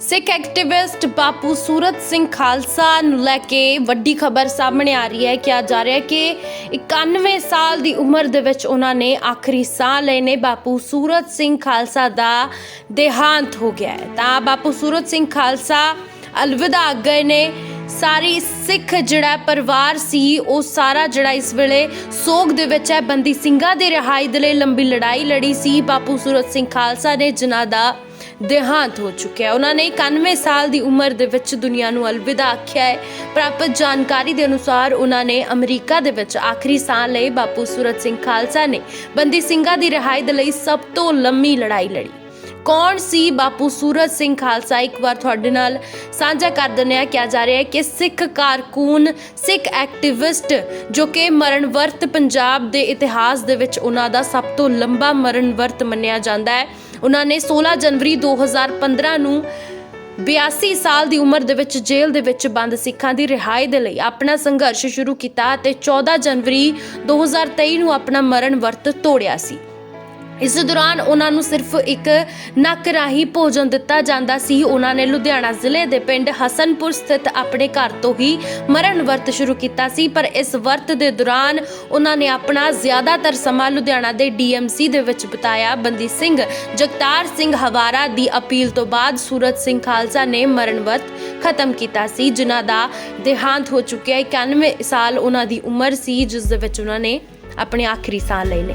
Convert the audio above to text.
ਸਿੱਖ activist ਬਾਪੂ ਸੂਰਤ ਸਿੰਘ ਖਾਲਸਾ ਨੂੰ ਲੈ ਕੇ ਵੱਡੀ ਖਬਰ ਸਾਹਮਣੇ ਆ ਰਹੀ ਹੈ। ਕਿਹਾ ਜਾ ਰਿਹਾ ਹੈ ਕਿ 91 ਸਾਲ ਦੀ ਉਮਰ ਦੇ ਵਿੱਚ ਉਹਨਾਂ ਨੇ ਆਖਰੀ ਸਾਹ ਲਏ ਨੇ। ਬਾਪੂ ਸੂਰਤ ਸਿੰਘ ਖਾਲਸਾ ਦਾ ਦੇਹਾਂਤ ਹੋ ਗਿਆ ਹੈ। ਤਾਂ ਬਾਪੂ ਸੂਰਤ ਸਿੰਘ ਖਾਲਸਾ ਅਲਵਿਦਾ ਗਏ ਨੇ। ਸਾਰੀ ਸਿੱਖ ਜਿਹੜਾ ਪਰਿਵਾਰ ਸੀ, ਉਹ ਸਾਰਾ ਜਿਹੜਾ ਇਸ ਵੇਲੇ ਸੋਗ ਦੇ ਵਿੱਚ ਹੈ। ਬੰਦੀ ਸਿੰਘਾਂ ਦੇ ਰਿਹਾਈ ਦੇ ਲਈ ਲੰਬੀ ਲੜਾਈ ਲੜੀ ਸੀ। ਬਾਪੂ ਸੂਰਤ ਸਿੰਘ ਖਾਲਸਾ ਨੇ ਜਿਨ੍ਹਾਂ ਦਾ ਦੇਹਾਂਤ ਹੋ ਚੁੱਕਿਆ ਹੈ। ਉਹਨਾਂ ਨੇ 91 ਸਾਲ ਦੀ ਉਮਰ ਦੇ ਵਿੱਚ ਦੁਨੀਆ ਨੂੰ ਅਲਵਿਦਾ ਆਖਿਆ ਹੈ। ਪ੍ਰਾਪਤ ਜਾਣਕਾਰੀ ਦੇ ਅਨੁਸਾਰ ਉਹਨਾਂ ਨੇ ਅਮਰੀਕਾ ਦੇ ਵਿੱਚ ਆਖਰੀ ਸਾਹ ਲਈ ਬਾਪੂ ਸੂਰਤ ਸਿੰਘ ਖਾਲਸਾ ਨੇ ਬੰਦੀ ਸਿੰਘਾਂ ਦੀ ਰਿਹਾਈ ਦੇ ਲਈ ਸਭ ਤੋਂ ਲੰਮੀ ਲੜਾਈ ਲੜੀ। ਕੌਣ ਸੀ ਬਾਪੂ ਸੂਰਤ ਸਿੰਘ ਖਾਲਸਾ? ਇੱਕ ਵਾਰ ਤੁਹਾਡੇ ਨਾਲ ਸਾਂਝਾ ਕਰ ਦਿੰਦੇ ਹਾਂ। ਕਿਹਾ ਜਾ ਰਿਹਾ ਹੈ ਕਿ ਸਿੱਖ ਕਾਰਕੂਨ, ਸਿੱਖ ਐਕਟਿਵਿਸਟ ਜੋ ਕਿ ਮਰਨ ਵਰਤ ਪੰਜਾਬ ਦੇ ਇਤਿਹਾਸ ਦੇ ਵਿੱਚ ਉਹਨਾਂ ਦਾ ਸਭ ਤੋਂ ਲੰਬਾ ਮਰਨ ਵਰਤ ਮੰਨਿਆ ਜਾਂਦਾ ਹੈ। ਉਹਨਾਂ ਨੇ 16 ਜਨਵਰੀ 2015 ਨੂੰ 82 ਸਾਲ ਦੀ ਉਮਰ ਦੇ ਵਿੱਚ ਜੇਲ੍ਹ ਦੇ ਵਿੱਚ ਬੰਦ ਸਿੱਖਾਂ ਦੀ ਰਿਹਾਈ ਦੇ ਲਈ ਆਪਣਾ ਸੰਘਰਸ਼ ਸ਼ੁਰੂ ਕੀਤਾ ਅਤੇ 14 ਜਨਵਰੀ 2023 ਨੂੰ ਆਪਣਾ ਮਰਨ ਵਰਤ ਤੋੜਿਆ ਸੀ। ਇਸ ਦੌਰਾਨ ਉਹਨਾਂ ਨੂੰ ਸਿਰਫ ਇੱਕ ਨੱਕ ਰਾਹੀਂ ਭੋਜਨ ਦਿੱਤਾ ਜਾਂਦਾ ਸੀ। ਉਹਨਾਂ ਨੇ ਲੁਧਿਆਣਾ ਜ਼ਿਲ੍ਹੇ ਦੇ ਪਿੰਡ ਹਸਨਪੁਰ ਸਥਿਤ ਆਪਣੇ ਘਰ ਤੋਂ ਹੀ ਮਰਨ ਵਰਤ ਸ਼ੁਰੂ ਕੀਤਾ ਸੀ। ਪਰ ਇਸ ਵਰਤ ਦੇ ਦੌਰਾਨ ਉਹਨਾਂ ਨੇ ਆਪਣਾ ਜ਼ਿਆਦਾਤਰ ਸਮਾਂ ਲੁਧਿਆਣਾ ਦੇ ਡੀਐਮਸੀ ਦੇ ਵਿੱਚ ਬਿਤਾਇਆ। ਬੰਦੀ ਸਿੰਘ, ਜਗਤਾਰ ਸਿੰਘ ਹਵਾਰਾ ਦੀ ਅਪੀਲ ਤੋਂ ਬਾਅਦ ਸੂਰਤ ਸਿੰਘ ਖਾਲਸਾ ਨੇ ਮਰਨ ਵਰਤ ਖਤਮ ਕੀਤਾ ਸੀ, ਜਿਨ੍ਹਾਂ ਦਾ ਦੇਹਾਂਤ ਹੋ ਚੁੱਕਿਆ। ਹੈ 91 ਸਾਲ ਉਹਨਾਂ ਦੀ ਉਮਰ ਸੀ, ਜਿਸ ਦੇ ਵਿੱਚ ਉਹਨਾਂ ਨੇ ਆਪਣੇ ਆਖਰੀ ਸਾਹ ਲਏ ਨੇ